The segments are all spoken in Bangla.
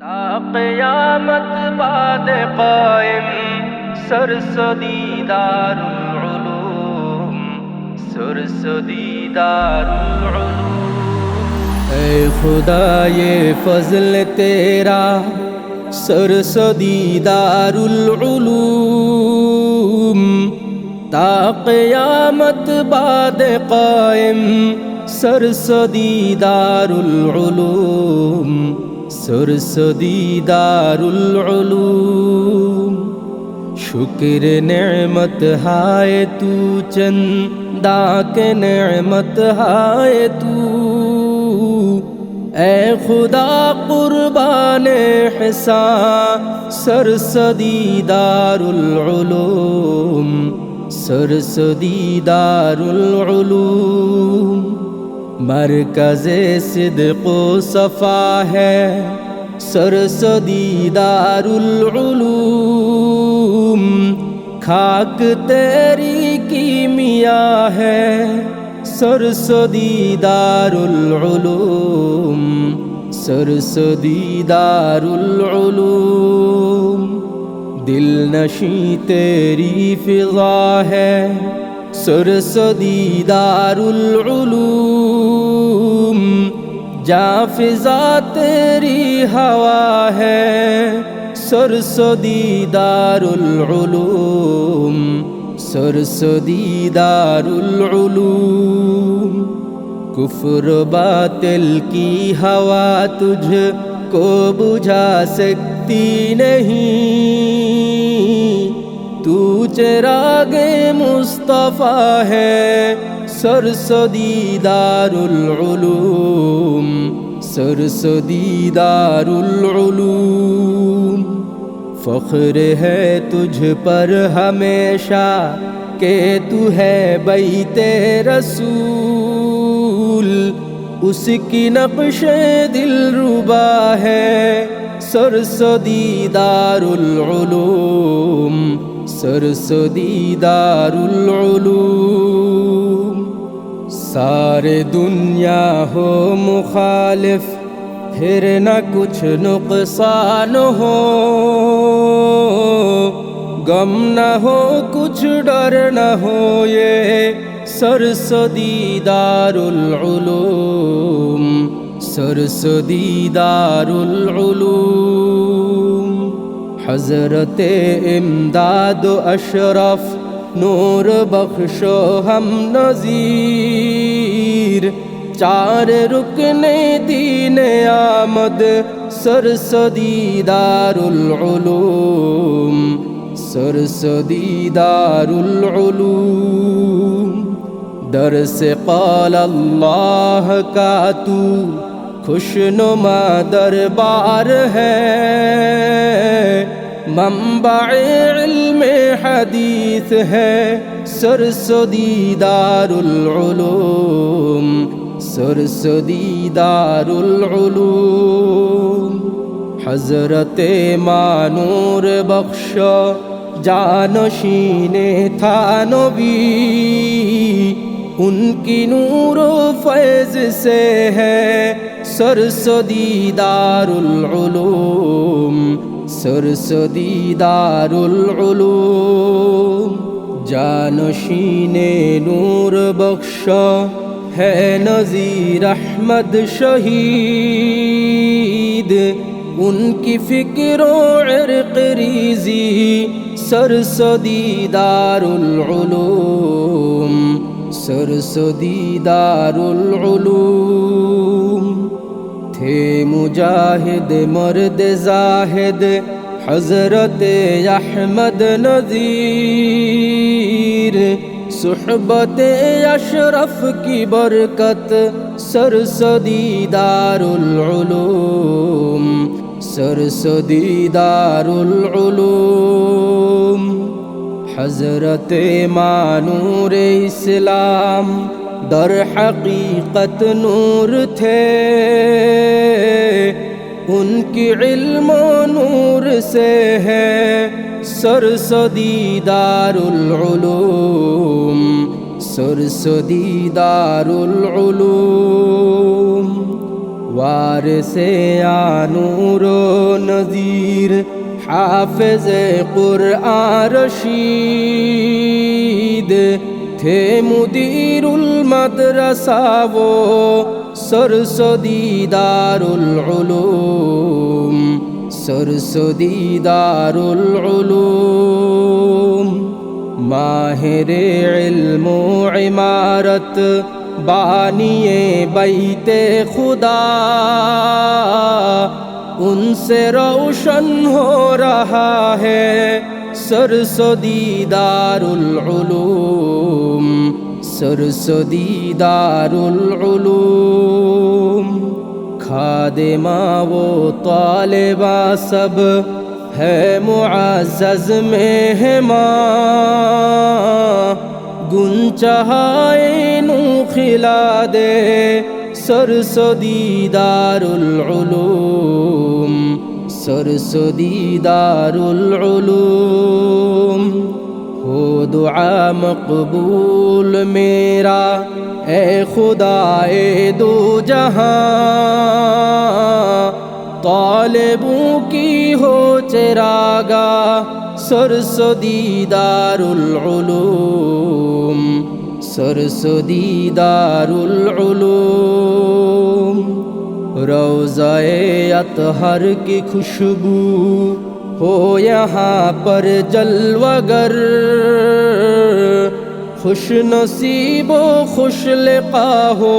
تا قیامت بعد قائم، سرسدی دار العلوم، سرسدی دار العلوم۔ اے خدا یہ فضل تیرا، سرسدی دار العلوم۔ تا قیامت بعد قائم، سرسدی دار العلوم۔ সরসদি দারুল علوم শুকর নেমত হায় তু চন্দা কে নেমত হায় তু। এ খুদা কুরবান হেসা সরসদি দারুল مرکز صدق و صفا ہے سرسدی دار العلوم خاک تیری کی میاں ہے سرسدی دار العلوم سرسدی دار العلوم دل نشی تیری فضا ہے۔ سرسدی دار العلوم جا فضا تیری ہوا ہے سر دار العلوم سرسدی دار العلوم کفر باطل کی ہوا تجھ کو بجھا سکتی نہیں۔ تو چراغ مصطفیٰ ہے सरसदी दारुल उलूम सरसदी दारुल उलूम फख्र है तुझ पर हमेशा के तू है बैते रसूल उसकी नक्श दिल रुबा है सरसदी दारुल उलूम सरसदी दारुल उलूम सारे दुनिया हो मुखालिफ फिर न कुछ नुकसान हो गम न हो कुछ डर न हो ये सरसदी दारुल उलूम सरसदी दारुल उलूम हजरत इमदाद अशरफ नूर बख्शो हम नज़ीर चार रुकने दीन आमद सरसदी दारुल उलूम सरसदी दारुल उलूम दरस क़ाल अल्लाह का तू खुशनुमा दरबार है मंबा इल्म हदीस है सरसदी दारुल সরসদি হজরতে মানুর বক্স জানসীনে থানবি উনকি নূর ফেজ সে হরসদিদারুল উলুম। সরসদি উলুম। জানশীনে নূর বক্স जानशीने नूर बख्श है नज़ीर अहमद शहीद उनकी फिक्रों इर्क रीजी सरसदी दारुल उलूम सरसदी दारुल उलूम थे मुजाहिद मर्द जाहिद हजरत अहमद नज़ीर সুহবতে আশরফ কি বরকত? সরসদি দারুল উলুম সরসদি উলুম। হজরতে মানুর ইসলাম দর হকীকত নূর থে उनके इल्म नूर से है सरस्वती दारुलूम सरस्वती दारुलूम वार से आनूरो नज़ीर हाफिज कुरआरशीद थे मुदीरुल मदरसा वो সরস্বতী দারুল উলুম সরস্বতী দারুল উলুম মাহেরে ইলমু ইমারত বানিয়ে বাইতে খুদা উনসে রৌশন হো রহা হে সরস্বতী দারুল উলুম सरसदी दारुल उलूम खादिमा वो तालिबा सब है मुआज़ मेहमान गुंचहाए नू खिला दे सरसदी दारुल उलूम सरसदी दारुल उलूम وہ دعا مقبول میرا اے خدا اے دو جہاں طالبوں کی ہو چراغا سرسدی دار العلوم سرسدی دار العلوم روزہ اطہر کی خوشبو ہو یہاں پر جلوہ گر خوش نصیب و خوش لقا ہو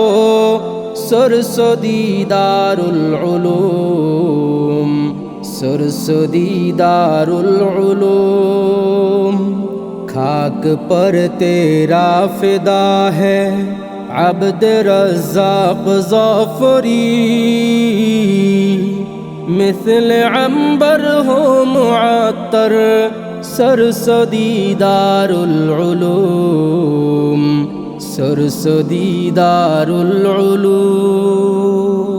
سرسدی دار العلوم سرسدی دار العلوم خاک پر تیرا فدا ہے۔ عبد رزاق ظفری مثل عنبر ہو معطر سرسدی دار العلوم سرسدی دار العلوم